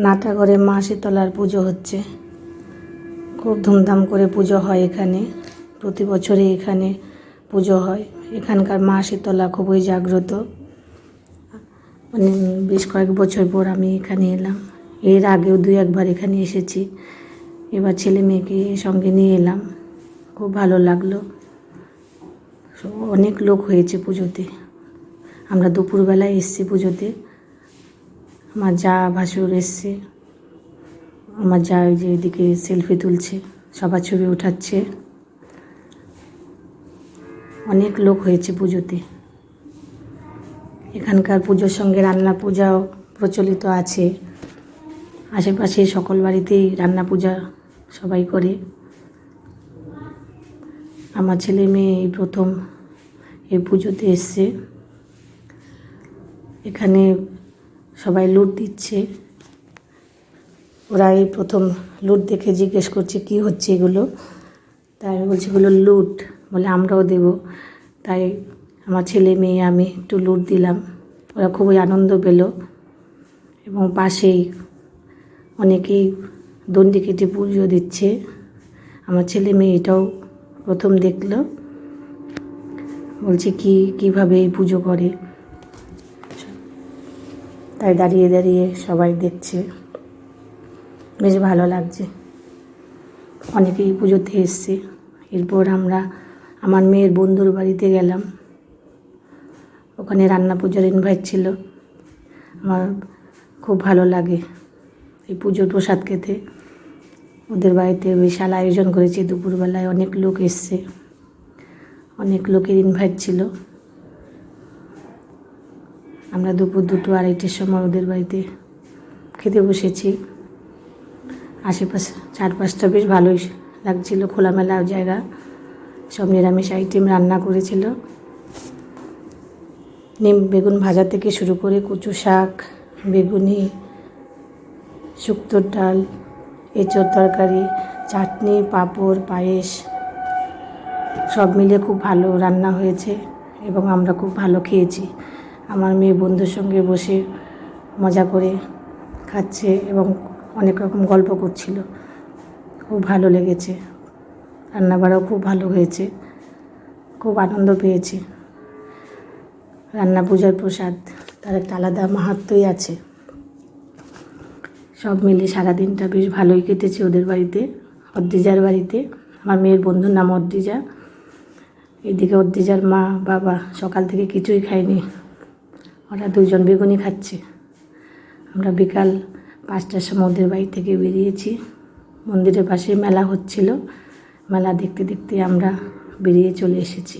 নাটাগড়ে মা শীতলার পুজো হচ্ছে। খুব ধুমধাম করে পুজো হয় এখানে। প্রতি বছরই এখানে পুজো হয়। এখানকার মা শীতলা খুবই জাগ্রত। মানে বেশ কয়েক বছর পর আমি এখানে এলাম। এর আগেও দুই একবার এখানে এসেছি। এবার ছেলে মেয়েকে সঙ্গে নিয়ে এলাম। খুব ভালো লাগল। অনেক লোক হয়েছে পুজোতে। আমরা দুপুরবেলায় এসছি পুজোতে। আমার যা ভাসুর এসছে, আমার যা ওই যে এদিকে সেলফি তুলছে, সবার ছবি উঠাচ্ছে। অনেক লোক হয়েছে পুজোতে। এখানকার পুজোর সঙ্গে রান্না পূজাও প্রচলিত আছে। আশেপাশে সকল বাড়িতেই রান্না পূজা সবাই করে। আমার ছেলে মেয়ে এই প্রথম এই পুজোতে এসছে। এখানে সবাই লুট দিচ্ছে। ওরা এই প্রথম লুট দেখে জিজ্ঞেস করছে, কি হচ্ছে এগুলো? তাই আমি বলছি, এগুলো লুট বলে, আমরাও দেব। তাই আমার ছেলে মেয়ে, আমি একটু লুট দিলাম। ওরা খুবই আনন্দ পেল। এবং পাশেই অনেকেই দণ্ডি কেটে পুজো দিচ্ছে। আমার ছেলে মেয়ে এটাও প্রথম দেখল। বলছে, কি, কীভাবে এই পুজো করে? তাই দাঁড়িয়ে দাঁড়িয়ে সবাই দেখছে। বেশ ভালো লাগছে। অনেকেই পুজোতে এসছে। এরপর আমরা আমার মেয়ের বন্ধুর বাড়িতে গেলাম। ওখানে রান্না পুজোর ইনভাইট ছিল। আমার খুব ভালো লাগে এই পুজোর প্রসাদ খেতে। ওদের বাড়িতে বিশাল আয়োজন করেছে। দুপুরবেলায় অনেক লোক এসছে। অনেক লোকের ইনভাইট ছিল। আমরা দুপুর দুটো, আড়াইটের সময় ওদের বাড়িতে খেতে বসেছি। আশেপাশে চারপাশটা বেশ ভালোই লাগছিল, খোলামেলা জায়গা। সব নিরামিষ আইটেম রান্না করেছিল। নিম বেগুন ভাজা থেকে শুরু করে কচু শাক, বেগুনি শুক্তোর ডাল এঁচোড় তরকারি, চাটনি, পাঁপড়, পায়েস, সব মিলে খুব ভালো রান্না হয়েছে এবং আমরা খুব ভালো খেয়েছি। আমার মেয়ে বন্ধুর সঙ্গে বসে মজা করে খাচ্ছে এবং অনেক রকম গল্প করছিল। খুব ভালো লেগেছে। রান্নাবাড়াও খুব ভালো হয়েছে। খুব আনন্দ পেয়েছি। রান্না পূজার প্রসাদ তার একটা আলাদা মাহাত্মই আছে। সব মিলে সারাদিনটা বেশ ভালোই কেটেছে ওদের বাড়িতে, অদ্রিজার বাড়িতে। আমার মেয়ের বন্ধুর নাম অদ্রিজা। এদিকে অদ্রিজার মা, বাবা সকাল থেকে কিছুই খায়নি। ওরা দুজন বেগুনি খাচ্ছে। আমরা বিকাল পাঁচটার সময় ওদের বাড়ি থেকে বেরিয়েছি। মন্দিরের পাশে মেলা হচ্ছিল। মেলা দেখতে দেখতে আমরা বেরিয়ে চলে এসেছি।